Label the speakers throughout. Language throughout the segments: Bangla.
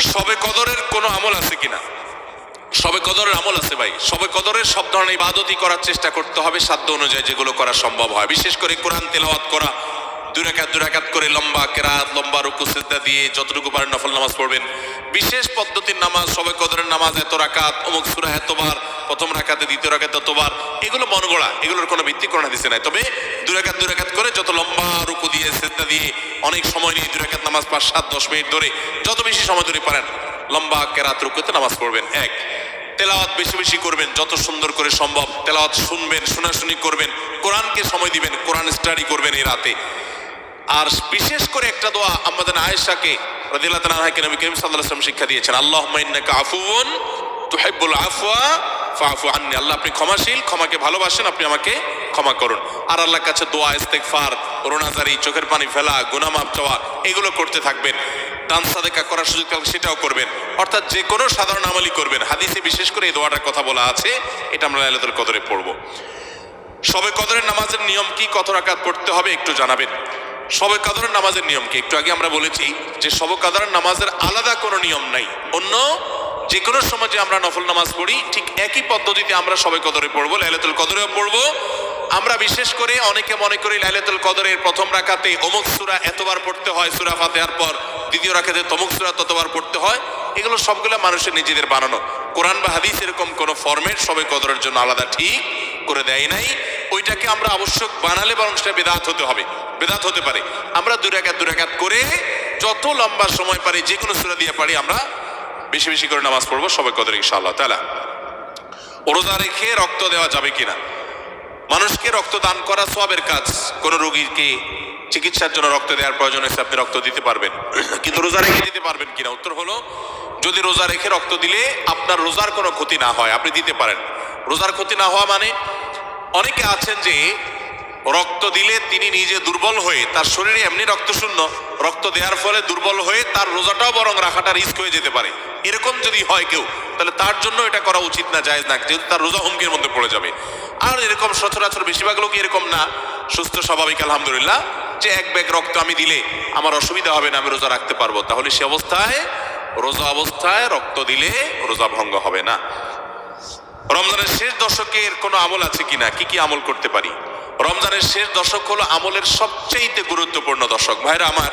Speaker 1: সবে কদরের কোনো আমল আছে কিনা? সবে কদরের আমল আছে ভাই। সবে কদরের সব ধরনের ইবাদতই করার চেষ্টা করতে হবে, সাধ্য অনুযায়ী যেগুলো করা সম্ভব হয়। বিশেষ করে কোরআন তেলাওয়াত করা দুরাকাত দুরাকাত করে লম্বা কেরাত, লম্বা রুকু, সিজদা দিয়ে যতটুকু পারেন নফল নামাজ পড়বেন। বিশেষ পদ্ধতির নামাজ, সবে কদরের নামাজ, এত রাকাত, অমুক সুরা এতবার প্রথম রাকাতে, দ্বিতীয় রাকাতে এতবার এগুলো মন গড়া এগুলোর কোনো ভিত্তি কোরআন দিছে নাই। তবে দুরাকাত দুরাকাত করে যত লম্বা রুকু দিয়ে, সিজদা দিয়ে অনেক সময় নিয়ে দুরাকাত নামাজ পাঁচ, সাত, দশ মিনিট ধরে যত বেশি সময় ধরে পারেন, লম্বা কেরাত রুকুতে নামাজ পড়বেন। এক, তেলাওয়াত বেশি বেশি করবেন, যত সুন্দর করে সম্ভব তেলাওয়াত শুনবেন, শোনাশুনি করবেন, কোরআনকে সময় দিবেন, কোরআন স্টাডি করবেন এই রাতে। আর বিশেষ করে একটা দোয়া আমাদের আয়েশাকে রাদিয়াল্লাহু তাআলা আনহাকে নবী করিম ওয়াসাল্লাম শিক্ষা দিয়েছেন, আল্লাহুম্মা ইন্নাকা আফুউন তুহিব্বুল আফওয়া ফাআফু আননি, আল্লাহ আপনি ক্ষমাশীল, ক্ষমাকে ভালোবাসেন, আপনি আমাকে ক্ষমা করুন। আর আল্লাহর কাছে দোয়া, ইস্তেগফার, রোনাজারি, চোখের পানি ফেলা, গুনাহ মাফ চাওয়া, এগুলো করতে থাকবেন। দান, সাদেকা করার সুযোগ থাকলে সেটাও করবেন। অর্থাৎ যে কোনো সাধারণ আমলই করবেন। হাদিসে বিশেষ করে এই দোয়াটার কথা বলা আছে, এটা আমরা লাইলাতুল কদরে পড়ব। সবে কদরের নামাজের নিয়ম কি, কত রাকাত পড়তে হবে, একটু জানাবেন। সবে কদরের নামাজের নিয়ম কি? একটু আগে আমরা বলেছি যে সবে কদরের নামাজের আলাদা কোনো নিয়ম নাই। অন্য যে কোনো সময় যে আমরা নফল নামাজ পড়ি, ঠিক একই পদ্ধতিতে আমরা সবে কদরে পড়ব, লাইলাতুল কদরেও পড়ব। আমরা বিশেষ করে অনেকে মনে করি লাইলাতুল কদরের প্রথম রাখাতে অমুক সুরা এতবার পড়তে হয়, সূরা ফাতিহার পর দ্বিতীয় রাখাতে তমুক সূরা ততবার পড়তে হয়। এগুলো সবগুলো মানুষের নিজেদের বানানো। কোরআন বা হাদিস এরকম কোনো ফরম্যাট সবে কদরের জন্য আলাদা ঠিক করে দেয় নাই। ওইটাকে আমরা আবশ্যক বানালে বরং সেটা বেদাত হতে হবে, বেদাত হতে পারে। আমরা দুই রাকাত দুই রাকাত করে যত লম্বা সময় পারি যে কোনো সুরা দিয়ে পারি আমরা বেশি বেশি করে নামাজ পড়ব, সবাই কদর ইনশাআল্লাহ তালা রোজা রেখে রক্ত দেওয়া যাবে কিনা? মানুষকে রক্ত দান করা সবের কাজ। কোন রোগীকে চিকিৎসার জন্য রক্ত দেওয়ার প্রয়োজন হয়েছে, আপনি রক্ত দিতে পারবেন। কিন্তু রোজা রেখে দিতে পারবেন কিনা? উত্তর হলো, যদি রোজা রেখে রক্ত দিলে আপনার রোজার কোনো ক্ষতি না হয়, আপনি দিতে পারেন। রোজার ক্ষতি না হওয়া মানে অনেকে আছেন যে রক্ত দিলে তিনি নিজে দুর্বল হয়ে তার শরীরে এমনি রক্ত শূন্য, রক্ত দেওয়ার ফলে দুর্বল হয়ে তার রোজাটাও বরং রাখাটা রিস্ক হয়ে যেতে পারে। এরকম যদি হয় কেউ, তাহলে তার জন্য এটা করা উচিত না, জায়েজ না, যেহেতু তার রোজা হুমকির মধ্যে পড়ে যাবে। আর এরকম সচরাচর বেশিরভাগ লোক এরকম না? সুস্থ, স্বাভাবিক, আলহামদুলিল্লাহ, যে এক ব্যাগ রক্ত আমি দিলে আমার অসুবিধা হবে না, আমি রোজা রাখতে পারব। তাহলে সে অবস্থায়, রোজা অবস্থায় রক্ত দিলে রোজা ভঙ্গ হবে না। রমজানের শেষ দশকের কোনো আমল আছে কিনা? কি কি আমল করতে পারি? রমজানের শেষ দশক হলো আমলের সবচেয়ে গুরুত্বপূর্ণ দশক। ভাইরা আমার,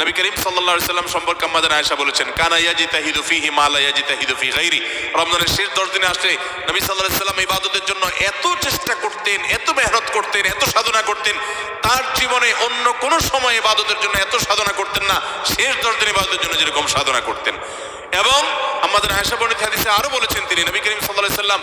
Speaker 1: নবী করিম আলাইহি সাল্লাম সম্পর্কে আমাদের আয়েশা বলেছেন, কানা ইয়াজিতাহিদু ফিহি মা লা ইয়াজিতাহিদু ফি গায়রি। রমজানের শেষ 10 দিনে আসলে নবী আলাইহি সাল্লাম ইবাদতের জন্য এত চেষ্টা করতেন, এত মেহনত করতেন, এত সাধনা করতেন, তার জীবনে অন্য কোন সময় ইবাদতের জন্য এত সাধনা করতেন না, শেষ 10 দিন ইবাদতের জন্য যেরকম সাধনা করতেন। এবং আমাদের আয়েশা বর্ণিত হাদিসে আরও বলেছেন তিনি, নবী করিম আলাইহি সাল্লাম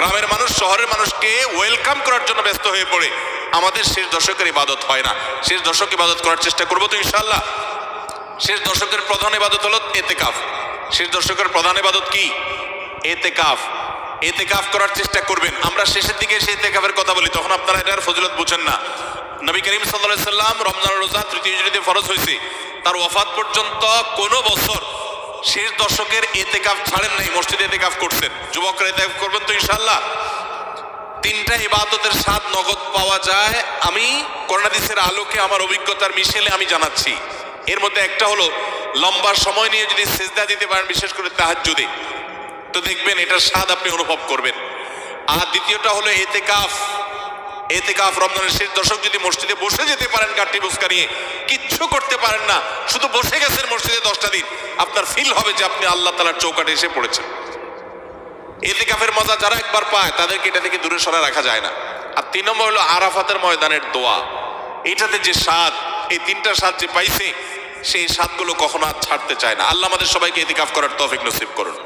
Speaker 1: গ্রামের মানুষ, শহরের মানুষকে ওয়েলকাম করার জন্য ব্যস্ত হয়ে পড়ে। আমাদের শেষ দশকের ইবাদত হয় না। শেষ দশক ইবাদত করার চেষ্টা করব তো ইনশাল্লাহ শেষ দশকের প্রধান ইবাদত হলো এতেকাফ। শেষ দশকের প্রধান ইবাদত কি? এতেকাফ। এতেকাফ করার চেষ্টা করবেন। আমরা শেষের দিকে সেই এতেকাফের কথা বলি, তখন আপনারা এটার ফজিলত বুঝেন না। নবী করিম সাল্লাল্লাহু সাল্লাম রমজান রোজা তৃতীয় ফরজ হয়েছে। তার ওয়াফাত পর্যন্ত কোনো বছর শেষ দশকের এতেকাফ ছাড়েন নাই, মসজিদে এতেকাফ করছেন। যুবকরা এতেকাফ করবেন তো ইনশাল্লাহ তিনটা ইবাদতের স্বাদ নগদ পাওয়া যায়। আমি করোনাদিসের আলোকে আমার অভিজ্ঞতার মিশেলে আমি জানাচ্ছি। এর মধ্যে একটা হলো, লম্বা সময় নিয়ে যদি সেজদা দিতে পারেন, বিশেষ করে তাহাজ্জুদে, তো দেখবেন এটার স্বাদ আপনি অনুভব করবেন। আর দ্বিতীয়টা হলো এতেকাফ এতেকাফ রমজানের শেষ দশক যদি মসজিদে বসে যেতে পারেন কাটি বুসকা নিয়ে কিচ্ছু করতে পারেন না। শুধু বসে গেছেন মসজিদে দশটা দিন। আপনার ফিল হবে যে আপনি আল্লাহ তালার চৌকাটে এসে পড়েছেন। এতেকাফের মজা যারা একবার পায়, তাদেরকে এটা থেকে দূরে সরা রাখা যায় না। আর তিন নম্বর হলো আরাফাতের ময়দানের দোয়া। এটাতে যে স্বাদ, এই তিনটা স্বাদ যে পাইছে, সেই স্বাদগুলো কখনো আর ছাড়তে চায় না। আল্লাহ আমাদের সবাইকে এতেকাফ করার তৌফিক নসিব করুন।